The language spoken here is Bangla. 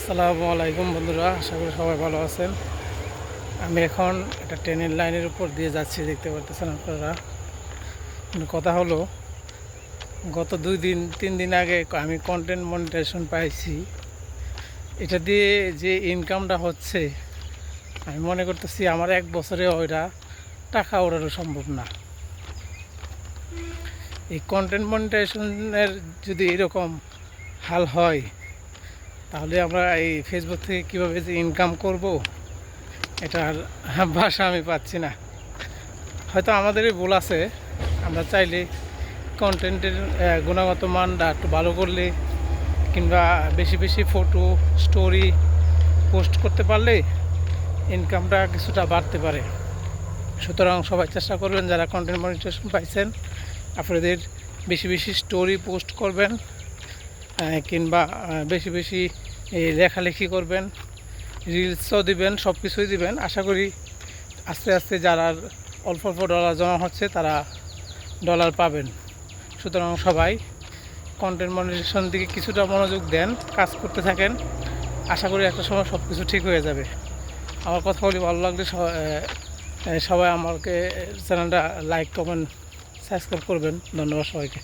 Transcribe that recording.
আসসালামু আলাইকুম বন্ধুরা, আশা করি সবাই ভালো আছেন। আমি এখন একটা ট্রেনের লাইনের উপর দিয়ে যাচ্ছি, দেখতে পারতেছেন আপনারা। কথা হলো, গত দুই দিন, তিন দিন আগে আমি কন্টেন্ট মনিটাইজেশন পাইছি। এটা দিয়ে যে ইনকামটা হচ্ছে, আমি মনে করতেছি আমার এক বছরে ওইটা টাকা ওড়ানো সম্ভব না। এই কন্টেন্ট মনিটাইজেশনের যদি এরকম হাল হয় তাহলে আমরা এই ফেসবুক থেকে কীভাবে যে ইনকাম করব, এটার ভাষা আমি পাচ্ছি না। হয়তো আমাদেরই ভুল আছে, আমরা চাইলে কন্টেন্টের গুণগত মানটা একটু ভালো করলে, কিংবা বেশি বেশি ফটো স্টোরি পোস্ট করতে পারলে ইনকামটা কিছুটা বাড়তে পারে। সুতরাং সবাই চেষ্টা করবেন, যারা কন্টেন্ট মনিটেশন পাইছেন, আপনাদের বেশি বেশি স্টোরি পোস্ট করবেন। কিংবা বেশি বেশি লেখালেখি করবেন রিলসও দিবেন সব কিছুই দিবেন। আশা করি আস্তে আস্তে যারা অল্প অল্প ডলার জমা হচ্ছে, তারা ডলার পাবেন। সুতরাং সবাই কন্টেন্ট মনিটেশন দিকে কিছুটা মনোযোগ দেন, কাজ করতে থাকেন। আশা করি একটা সময় সব কিছু ঠিক হয়ে যাবে। আমার কথা বলি, ভালো লাগলে সবাই আমাকে চ্যানেলটা লাইক কমেন্ট সাবস্ক্রাইব করবেন। ধন্যবাদ সবাইকে।